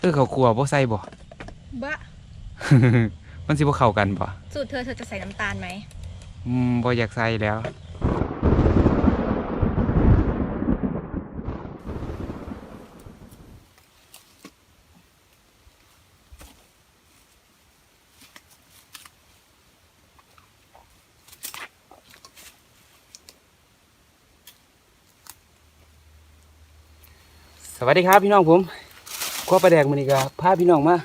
เออเขาวครัวบ่ใส่บ่ บะมันสิบ่เข้ากันบ่สูตรเธอเธอจะใส่น้ำตาลไหม อืมบ่อยากใส่แล้ว สวัสดีครับพี่น้องผม ข้อประแดกมันนี่ก็พาพี่น้องมา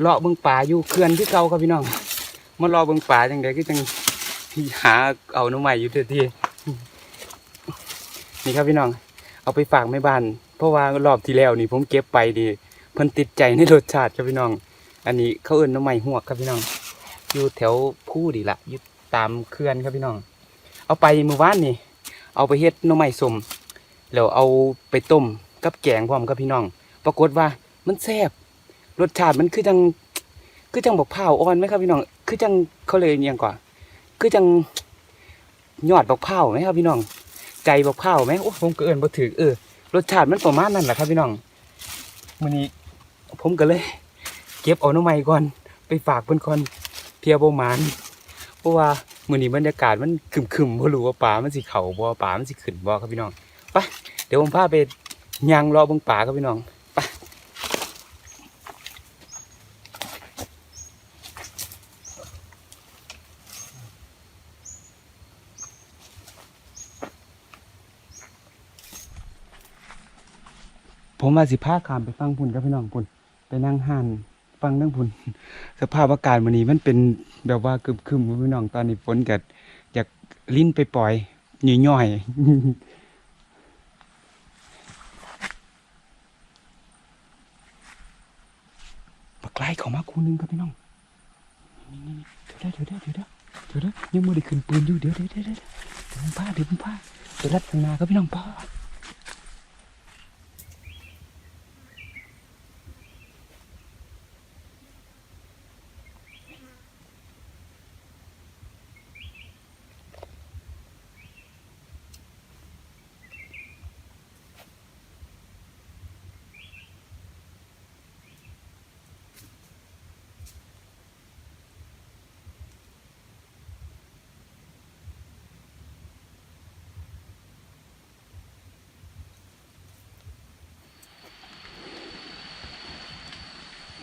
เลาะเบิ่งป่าอยู่เขื่อนที่เก่าครับพี่น้องมารอเบิ่งป่าจังไดก็จังหาเอาน้ำใหม่อยู่เทื่อที่นี่ครับพี่น้อง เอาไปฝากแม่บ้าน เพราะว่ารอบที่แล้วนี่ผมเก็บไปดีเพิ่นติดใจในรสชาติครับพี่น้อง อันนี้เขาเอิ้นน้ำใหม่หวกครับพี่น้อง อยู่แถวผู้ดีละอยู่ตามเขื่อนครับพี่น้อง เอาไปเมื่อวานนี่ เอาไปเฮ็ดน้ำใหม่สมแล้วเอาไปต้มกับแกงพร้อมครับพี่น้อง ปรากฏว่า มันแซ่บรสชาติมันคือจังคือจังบอกเผาอ่อนไหมครับพี่น้อง คือจังเขาเลยเนียงก่อนคือจังยอดบอกเผาไหมครับพี่น้อง ใจบอกเผาไหมโอ้ผมก็เอินบ่ถือเออรสชาติมันประมาณนั้นแหละครับพี่น้องมื้อนี้ผมก็เลย เก็บเอาน้ำใหม่ก่อน ไปฝากเพิ่อนก่อนเพียบ่หมานเพราะว่ามือนี้บรรยากาศมันครึมๆบ่รู้ว่าป่ามันสิเข้าบ่ป่ามันสิขึ้นบ่ครับพี่น้องไปเดี๋ยวผมพาไปย่างรอบิ่งป่าครับพี่น้อง ผมว่าสิพาขามไปฟังพุ่นกับพี่น้องพุ่นไปนั่งห่านฟังเรื่องพุ่นสภาพอากาศวันนี้มันเป็นแบบว่าคึมคึมพี่น้องตอนนี้ฝนกัดอยากลิ้นไปปล่อยๆย่อยๆปากล่เขามาคูนึงครับพี่น้องนี่ๆๆเดี๋ยวเดี๋ยวเดี๋ยวเดี๋ยวเดี๋ยวยังไม่ได้ขึ้นปืนอยู่เดี๋ยวเดี๋ยวเดี๋ยวเดี๋ยวผ้าเดี๋ยวผมพาเดี๋ยวรัดนาครับพี่น้องพา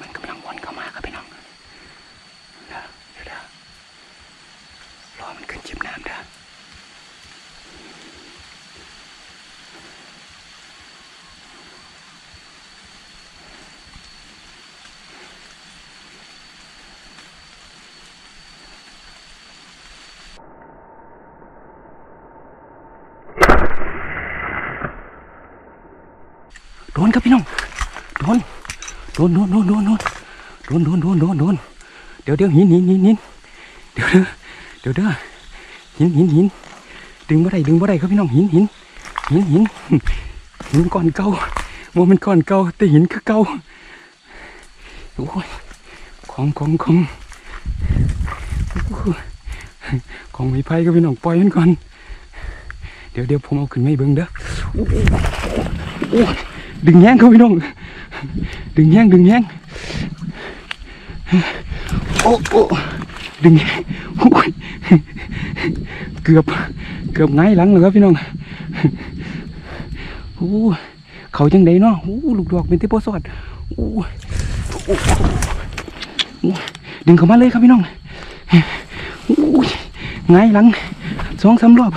มันกำลังวนเข้ามาครับพี่น้องเดี๋ยวเดี๋ยวเดี๋ยวรอมันขึ้นจิบน้ำเด้อโดนครับพี่น้องโดนโดนโดนโดนโดนโดนโดนโดนโดนโดนโดนเดี๋ยวเดี๋ยวหินหินหินหินเดี๋ยวเด้อเดี๋ยวเด้อหินหินหินดึงบ่ได้ดึงบ่ได้ครับพี่น้องหินหินหินหินหินก้อนเก่าว่ามันก้อนเก่าแต่หินคือเก่าโอ้ยของของของของไม่ไพ่ก็พี่น้องปล่อยมันก่อน เดี๋ยวเดี๋ยวผมเอาขึ้นไม่เบิ่งเด้อโอ้ย ดึงแย่งครับพี่น้อง ดึงแห้งดึงแห้งโอ้โอ้ดึงแห้งโอ้ยเกือบ เกือบไงหลังเลยครับพี่น้องโอ้เขาจังไดเนาะโอ้ลูกดอกเป็นเทปโพสอดโอ้โอ้ดึงเขามาเลยครับพี่น้องโอ้ยไงหลังสองสามรอบ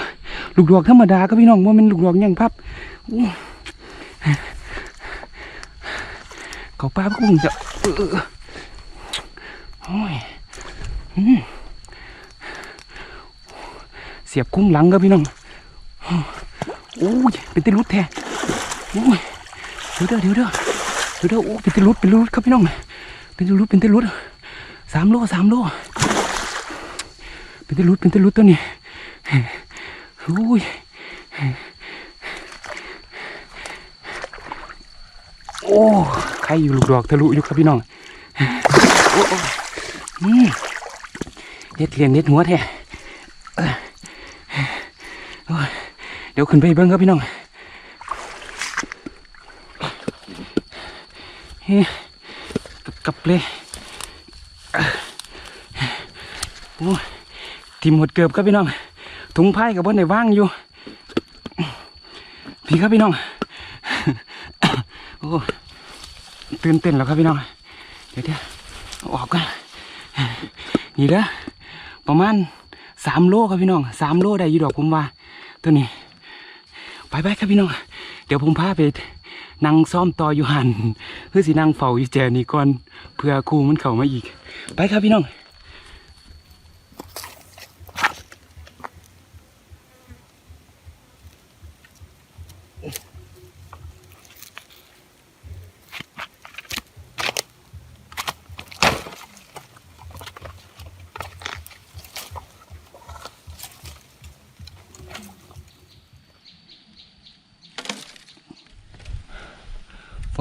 ลูกดอกธรรมดาครับพี่น้องว่ามันลูกดอกยังพับโอ้ เขาป้าก็คงจะเออโอ้ยเสียบคุ้งหลังครับพี่น้องโอ้ยเป็นติลุดแท้โอ้ยเดี๋ยวเด้อเดี๋ยวเด้อเดี๋ยวเด้อโอ้เป็นติลุดเป็นติลุดครับพี่น้องเป็นติลุดเป็นติลุดสามโลสามโลเป็นติลุดเป็นติลุดตัวนี้โอ้ย อ้ใครอยู่ลูกดอกทะลุอยู่ครับพี่น้องโอ้โอ้อืมเน็ดเลียนเน็ดหัวแท้เดี๋ยวขึ้นไปเบิ้งครับพี่น้องเฮ้กลับเลยโอ้ทีมหดเกือบครับพี่น้องถุงไพ่กับบนในว่างอยู่ พี่ครับพี่น้อง โอ้ ตื่นเต้นแล้วครับพี่น้อง เดี๋ยวเดี๋ยวออกกันนี่เด้อประมาณสามโลครับพี่น้องสามโลได้อยู่ดอกผมว่า ตัวนี้ ไปไปครับพี่น้อง เดี๋ยวผมพาไปนั่งซ่อมต่ออยู่หันเพื่อสินั่งเฝ้าอยู่แจนี่ก่อนเพื่อครูมันเข้ามาอีก ไปครับพี่น้อง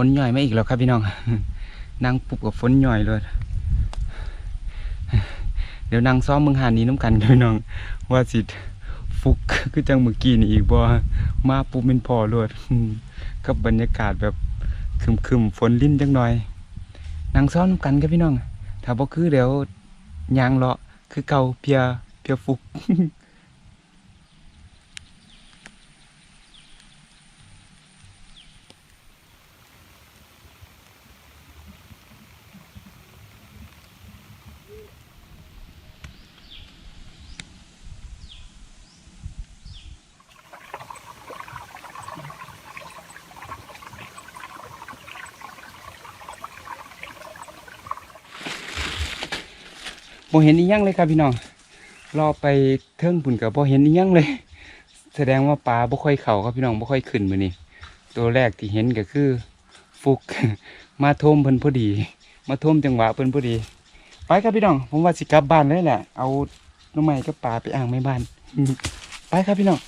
นหย่อยไมาอีกแล้วครับพี่น้อง นั่งปุบกับฝนหย่อยเลย เดี๋ยวนั่งซ้อมมึงหานี้น้ำกันพี่น้อง ว่าสิฟุกคือจังเมื่อกี้นี่อีกบ่มาปุ๊บเป็นพอรวดกับบรรยากาศแบบคึมๆฝนลิ้นจังหน่อย นั่งซ้อมกันครับพี่น้อง ถ้าบ่คือเดี๋ยวยางเลาะคือเก่าเพียเพียฟุก บ่เห็นอีหยังเลยครับพี่น้องรอไปเทิงปุ่นกับบ่เห็นอีหยังเลย แสดงว่าปลาบ่ค่อยเข่าครับพี่น้องบ่ค่อยขึ้นมือนี่ตัวแรกที่เห็นก็คือ ฟุก มาท่มเพิ่นพอดี มาท่มจังหวะเพิ่นพอดี ไปครับพี่น้อง ผมว่าสิกลับบ้านเลยแหละเอาหน้องใหม่กับปลาไปอ่างไม่บ้าน ไปครับพี่น้อง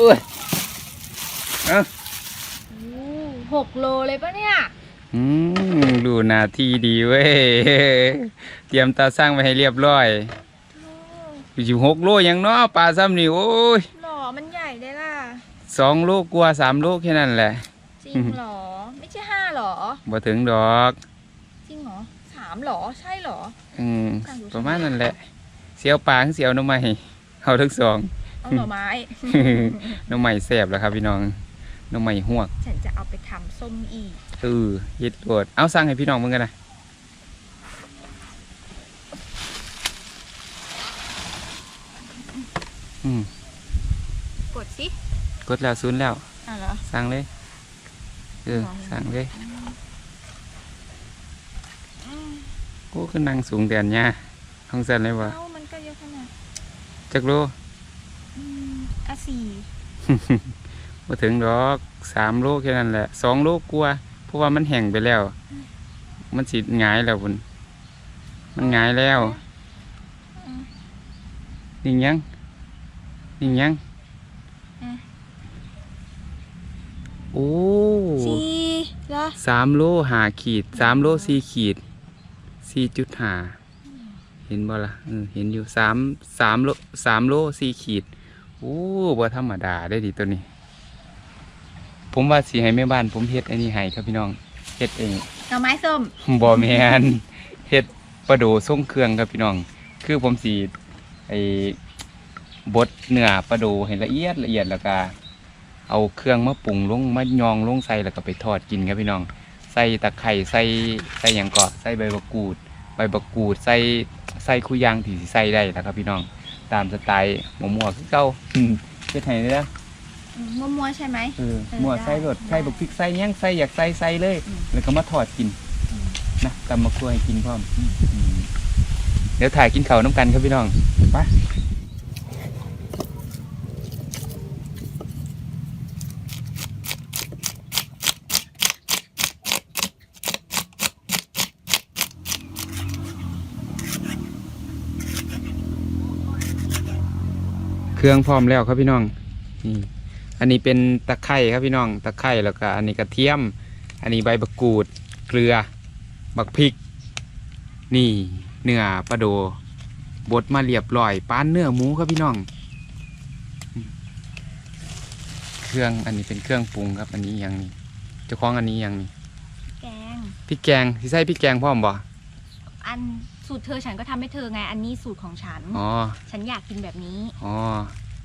อ้ยเอ้าหกโลเลยปะเนี่ย อืมดูหนาทีดีเว้ย เตรียมตาสร้างไว้ให้เรียบร้อยอยู่หกโลยังเนาะปลาซ้ำนี่โอ้ยหรอมันใหญ่ได้ล่ะ สองโลกว่าสามโลแค่นั้นแหละจริงหรอ ไม่ใช่ห้าหรอ บ่ถึงดอก จริงหรอสามหรอ ใช่หรอ อืมประมาณนั้นแหละ เสียวปลาทั้งเสียวหน้ำใหม่เอาทั้งสอง เอาหน่อไม้ หน้ำใหม่แสบแล้วครับพี่น้องหน้ำใหม่หวกฉันจะเอาไปทำส้มอีกเออเฮ็ดโดดเอาสั่งให้พี่น้องมึงกันนะอืมกดสิกดแล้วศูนย์แล้วอะเหรอ สั่งเลย เอออ๋อสั่งเลย โอ้คือนั่งสูงแดนเนี่ยห้องสั่นเลยวะเอ้ามันก็เยอะขนาดจักโลอืมอะ สี่มาถึงดอกสามโลแค่นั้นแหละสองโลกลัวาเพราะว่ามันแห้งไปแล้ว มันสิหงายแล้วบุญมันหงายแล้วนิ่งยังนิ่งยังโอ้สี่เหรอสามโลหาขีดสามโลสี่ขีดสี่จุดหาเห็นบ่ล่ะเออเห็นอยู่สามสามโลสามโลสี่ขีดโอ้บ่ธรรมดาได้ดีตัวนี้ ผมว่าสีให้แม่บ้าน ผมเฮ็ดอันนี้ให้ครับพี่น้องเฮ็ดเองหน่อไม้ส้มบ่แมนเฮ็ดปลาโดส่งเครื่องครับพี่น้อง คือผมสีไอ้บดเนื้อปลาโดให้ละเอียดละเอียดแล้วก็เอาเครื่องมาปรุงลงมายองลงใส่แล้วก็ไปทอดกินครับพี่น้อง ใส่ตะไคร้ใส่ใส่หยังก่อใส่ใบมะกรูด ใบมะกรูดใส่ใส่คุยางที่สิใส่ได้แล้วครับพี่น้อง ตามสไตล์หมมั่วๆคือเก่าอืมเฮ็ดให้เด้ออืมมัวๆใช่ไหม เออเออมั่วได้ใส่รสได้ใส่บักพริกใส่หยังใส่อยากใส่ใส่เลย อืมแล้วก็มาทอดกินอืม นะตำมะครัวให้กินพร้อมอืมเดี๋ยวถ่ายกินข้าวน้ำกันครับพี่น้องไป เครื่องพร้อมแล้วครับพี่น้องนี่อันนี้เป็นตะไคร่ครับพี่น้อง ตะไคร่แล้วก็อันนี้กระเทียม อันนี้ใบบักกูด เกลือ บักพริก นี่เนื้อปลาโดบดมาเรียบร้อยปานเนื้อหมูครับพี่น้องอืมเครื่องอันนี้เป็นเครื่องปรุงครับ อันนี้อิหยังนี่เจ้าของอันนี้อิหยังนี่แกงพริกแกงสิใส่พริกแกงพร้อมบ่อัน สูตรเธอฉันก็ทำให้เธอไงอันนี้สูตรของฉัน อ๋อ ฉันอยากกินแบบนี้ อ๋อ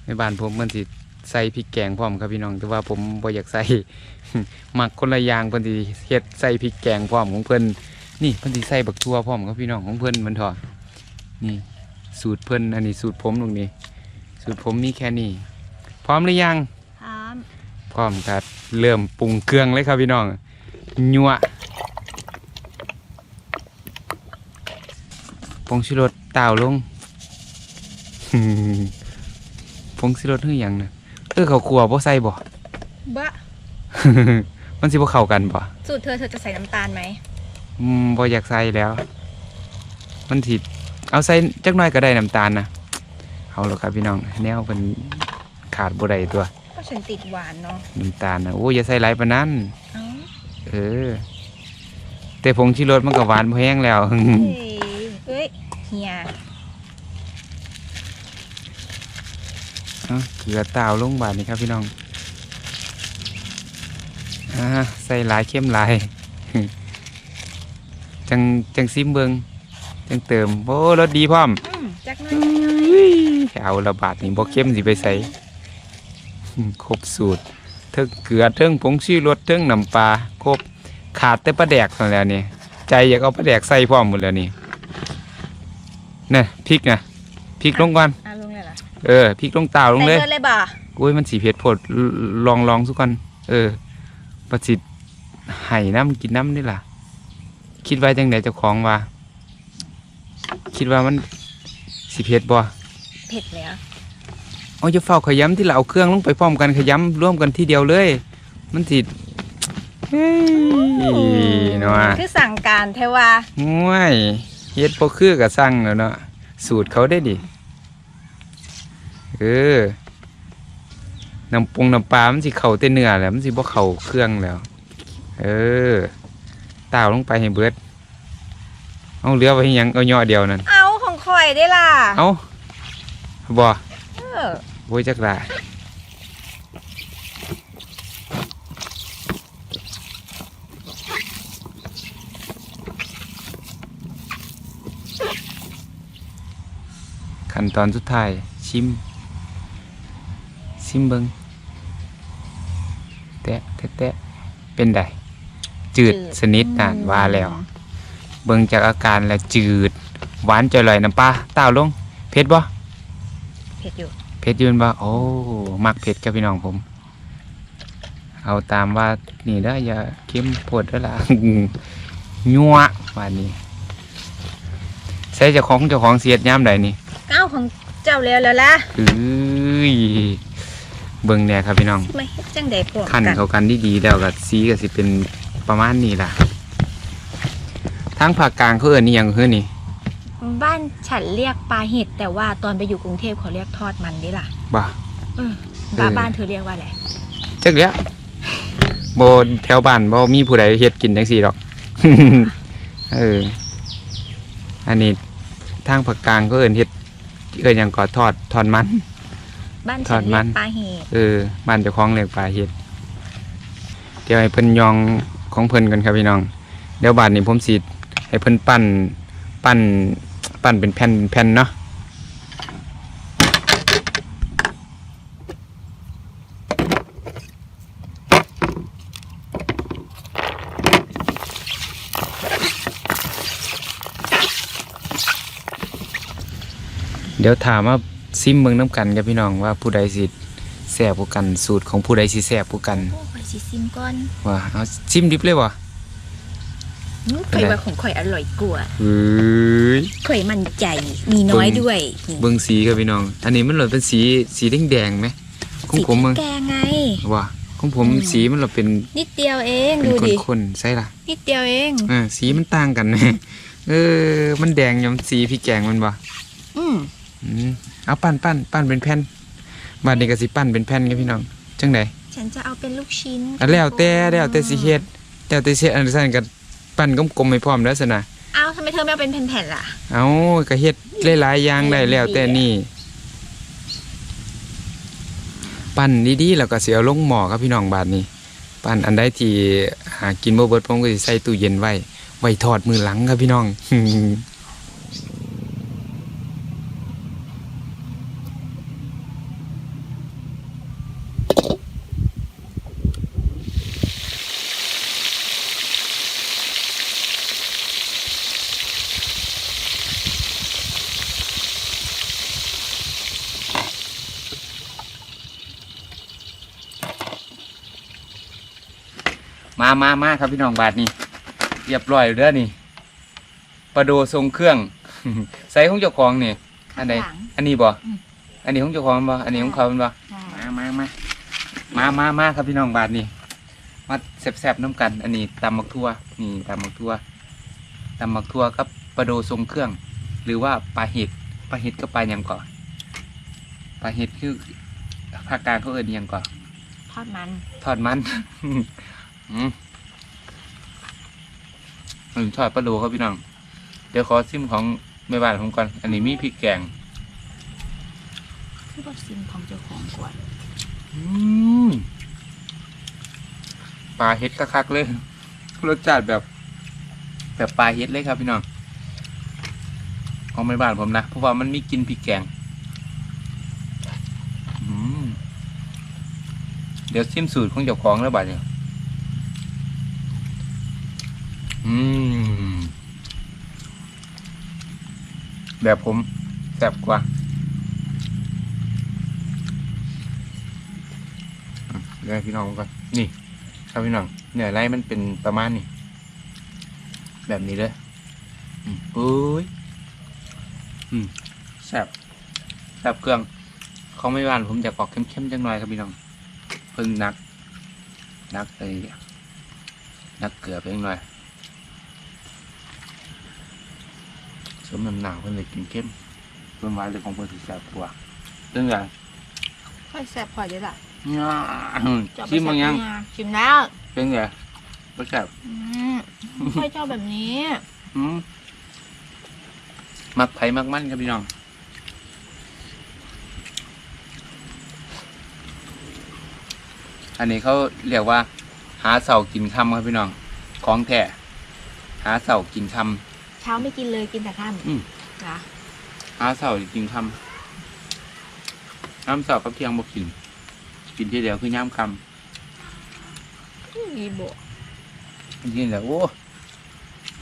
ในบ้านผมมันสิใส่พริกแกงพร้อมครับพี่น้อง แต่ว่าผมบ่อยากใส่มักคนละอย่างเพิ่นสิเฮ็ดใส่พริกแกงพร้อมของเพิ่นนี่เพิ่นสิใส่บักทั่วพร้อมครับพี่น้องของเพิ่นมันเถอะนี่ สูตรเพิ่นอันนี้สูตรผมตรงนี้ สูตรผมมีแค่นี้พร้อมหรือยัง พร้อม พร้อมครับ เริ่มปรุงเครื่องเลยครับพี่น้องยัว ผงชูรสเต่าลง ผงชูรสคือหยังนะเออเขาวครัวบ่ใส่บ่ บะมันสิบ่เข้ากันบ่สูตรเธอเธอจะใส่น้ำตาลไหมอืมบ่อยากใส่แล้ว มันสิเอาใส่จักหน่อยก็ได้น้ำตาลนะเอาแล้วครับพี่น้องแนวเป็นขาดบ่ได้ตัวก็ฉันติดหวานเนาะน้ำตาลนะโอ้ยอย่าใส่หลายปานนั้น เอ้าเออ แต่ผงชูรสมันก็หวานพอแห้งแล้วเฮ้ยเอ้ยเฮียเอาเกลือตาวลงบาทนี่ครับพี่น้องอ่าใส่หลายเข้มหลาย จังจังซิมเบิงจังเติมโอ้รสดีพร้อมอืมจักหน่อยอุ้ยเอาละบาทนี่บ่เข้มสิไปใส่ครบสูตรเทิงเกลือเทิงผงชีรสเทิงน้ำปลาครบขาดแต่ปลาแดกเท่านั้นแหล้วนี่ใจอยากเอาปลาแดกใส่พร้อมหมดแล้วนี่ นี่พริกนะพริกลงก่อนอะลงเลยเหรอเออพริกลงเตาลงใส่เลยเลยเลยบ่อุ้ยมันสีเผ็ดโพดลลองลองสุกันเออ ประสิทธิ์ไห้น้ำกินน้ำนี่ล่ะ คิดไว้จังไหนเจ้าของว่า คิดว่ามันสิเผ็ดบ่เผ็ดแล้วเอาจะเฝ้าขยำที่เราเอาเครื่องลงไปพร้อมกันขยำร่วมกันทีเดียวเลย มันสิเฮ้ยเนาะคือสั่งการเทว่าง่วย เฮ็ดบ่คือกับสั่งแล้วเนาะสูตรเขาได้ดิเออน้ำปรุงน้ำปลามันสิเข้าแต่เนื้อแหล้วมันสิบ่เข้าเครื่องแล้ว เออตาวลงไปให้เบิดเอาเหลือไว้ให้หยังเอาย่อเดียวนั่นเอาของข่อยได้ล่ะเอาบ่เออโว้ยจักละ ขั้นตอนสุดท้ายชิม ชิมเบิงแตะแตะแตะเป็นไดจืดสนิทนานว่าแล้ว เบิ่งจากอาการแล้วจืด หวานจ่อยลอยน้ำปลาเต้าลงเผ็ดบ่เผ็ดอยู่เผ็ดยืนบ่โอ้มักเผ็ดกับพี่น้องผม เอาตามว่านี่ได้ออย่าเข้มโพดเด้อล่ะ ยัววันนี้ใส่เจ้าของเจ้าของเสียดยามใดนี่ เก้าของเจ้าแล้วแล้วล่ะเอ้ยเบิ่งแหน่ครับพี่น้องไม่จังใดพวกขั้นกันเขากันดีๆแล้วก็สีก็สิเป็นประมาณนี้ล่ะทางภาคกลางเขาเอิ้นนี่หยังคือนี่ บ้านฉันเรียกปลาเห็ดแต่ว่าตอนไปอยู่กรุงเทพเขาเรียกทอดมันนี่ล่ะบ่เออเออบ้านบ้านเธอเรียกว่าอะไรจักเลี้ยบ่แถวบ้านบ่มีผู้ใดเฮ็ดกินจังซี่ดอก เออ อันนี้ทางภาคกลางก็เอิ้นเฮ็ด เอิ้นหยังก็ทอดทอดมัน บ้านทฉัอนดเรีมัยกนปลาเห็ดเออบ้านเจ้าของเลี้ยงปลาเฮ็ดเดี๋ยวให้เพิ่นยองของเพิ่นกันครับพี่น้อง เดี๋ยวบาดนี้ผมสิให้เพิ่นปั้น ปั้น ปั้นเป็นแผ่นแผ่นเนาะ ดี๋ยวถามว่าซิมเมืองน้ำกันกับพี่น้องว่าผู้ใดสิแซ่บผู้กันสูตรของผู้ใดสิแซ่บผู้กันโอ้ข่อยสิซิมก่อนว่าเอาซิมดิบเลยวะอื้อข่อยว่าของข่อยอร่อยกว่าเฮ้ย ข่อยมั่นใจมีน้อยด้วยนี่เบิ่งสีครับพี่น้อง อันนี้มันเหลือเป็นสีสีแดงๆไหมของสีผมมึงแกงไง ว่าของผมอืมสีมันเหลือเป็นนิดเดียวเองเป็นดูดิข้นๆใช่ล่ะนิดเดียวเองเออสีมันต่างกันไหมเออ มันแดงยำสีพี่แกงมันบ่อืมอืม เอาปั้นปั้นปั้นเป็นแผ่นบาดนี้ก็สิปั้นเป็นแผ่นครับพี่น้องจังไดฉันจะเอาเป็นลูกชิ้นอันแล้วแต่แล้วแต่สิเฮ็ดแล้วแต่สิเฮ็ดอันนั้นก็ปั้นกลมๆให้พร้อมแล้วซั่นน่ะเอาทำไมเธอไม่เอาเป็นแผ่นๆล่ะ เอาก็เฮ็ดหลายๆอย่างได้แล้วแต่นี่ปั้นดีๆแล้วก็เสียลงหม้อครับพี่น้องบาทนี้ ปั้นอันใดที่หากินบ่เบิดผมก็สิใส่ตู้เย็นไว้ไว้ทอดมือหลังครับพี่น้อง มามามาครับพี่น้องบาทนี้เรียบร้อยเด้อนี่ปลาโดทรงเครื่อง ใส่ของเจ้าของนี่อันใดข้างหลังอันนี้บ่อืม อันนี้ของเจ้าของบ่อันนี้ของเขาบ่ใช่มามามามามามาครับพี่น้องบาทนี่มาแซ่บๆน้ำกัน อันนี้ตำมักทั่วนี่ตำมักทั่วตำมักทั่วกับปลาโดทรงเครื่อง หรือว่าปลาเห็ดปลาเห็ดก็ปลาหยังก่อนปลาเห็ดคือภาคกลางเขาเอิ้นหยังก่อน ทอดมัน ทอดมัน อืม อืมทอดปลาโดครับพี่น้อง เดี๋ยวขอซิมของแม่บ้านผมก่อน อันนี้มีพริกแกงคือบอกซิมของเจ้าของก่อนอืมปลาเฮ็ดคักๆเลย รสชาติแบบ แบบปลาเฮ็ดเลยครับพี่น้อง ของแม่บ้านผมนะ เพราะว่ามันมีกลินพริกแกงอืมเดี๋ยวซิมสูตรของเจ้าของแล้วบัดเนี่ย อืมแบบผมแซ่บกว่าเดี๋ยวพี่น้องก่อนนี่ครับพี่น้องเนี่ยไรมันเป็นประมาณนี้แบบนี้เลยอุ้ยแซ่บแซ่บเครื่องเของไม่หวานผมอยากออกเข้มๆจังหน่อยครับพี่น้องเพิ่งนัก นักไอ้นักเกลือไปจังหน่อย สมน้ำหนักเพิ่นเลยกินเข้มเพิ่นหวานเลยของเพิ่นสิแซ่บกว่าเรื่องอย่างค่อยแซ่บพอเดี๋ยวล่ะง่าจะเอาไปชิมบางยังแซ่บชิมแล้วเป็นไงรสแซ่บอืมค่อยชอบแบบนี้ อืมมักไผ่มักมันครับพี่น้องอันนี้เขาเรียกว่า หาเสากินคำครับพี่น้อง ของแท้หาเสากินค เช้าไม่กินเลยกินแต่ค่อืมำนะำหาเสากินคำน้ำเสากับเที่ยงบ่กิน กินทีเดียวคือย่ำคมีโบำกินทีเดียวโอ้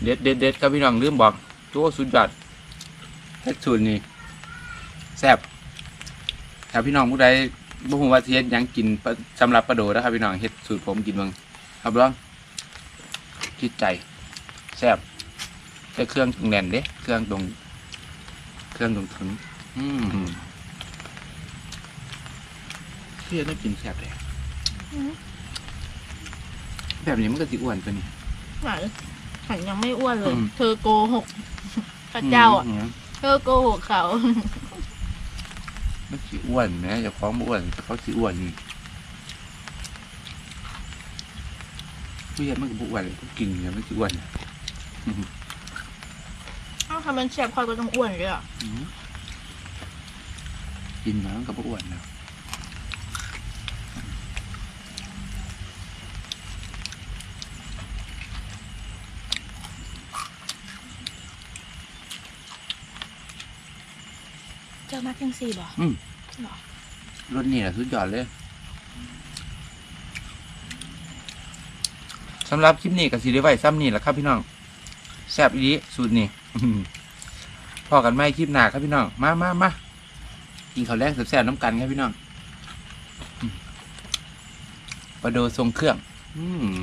เด็ดเด็ดเด็ดครับพี่น้องลืมบอกตัวสุดยอดเฮ็ดสูตรนี่แซ่บถ้าพี่น้องผู้ใดบ่ฮู้ว่าสิเฮ็ดหยังกินปะสำหรับปลาโดนะครับพี่น้องเฮ็ดสูตรผมกินเบิ่งครับลองคิดใจแซ่บ แต่เครื่องตรงแน่นเด้เครื่องตรง เครื่องตรงถึง อืมเพื่อได้กินแซ่บเลยอืมแบบนี้มันก็สิอ้วนไปนี่ไหนฉันยังไม่อ้วนเลยอืมเธอโกหกพระเจ้าอะอืมเธอโกหกเขามันสิอ้วนนะอย่าฟ้องบ่อ้วนแต่เขาสิอ้วนนี่ผู้ใหญ่มันก็บ่อ้วนเลยเขากินเนี่ยมันสิอ้วน น่ะอืมเอ้าทำเป็นแซ่บค่อยก็ต้องอ้วนเลยอะอืมกินแล้วมันก็บ่อ้วนนะเจอมาจังสี่บ่อืมหรอรสนี่แหละสุดยอดเลยสำหรับคลิปนี้ก็สิได้ไว้ซ้ำนี่แหละครับพี่น้อง แซ่บอีดีสูตรนี่ พอกันไหมคลิปหนาครับพี่น้อง มามามากินข้าวแรงแซ่บๆน้ำกันครับพี่น้องมปลาโดทรงเครื่อง อืม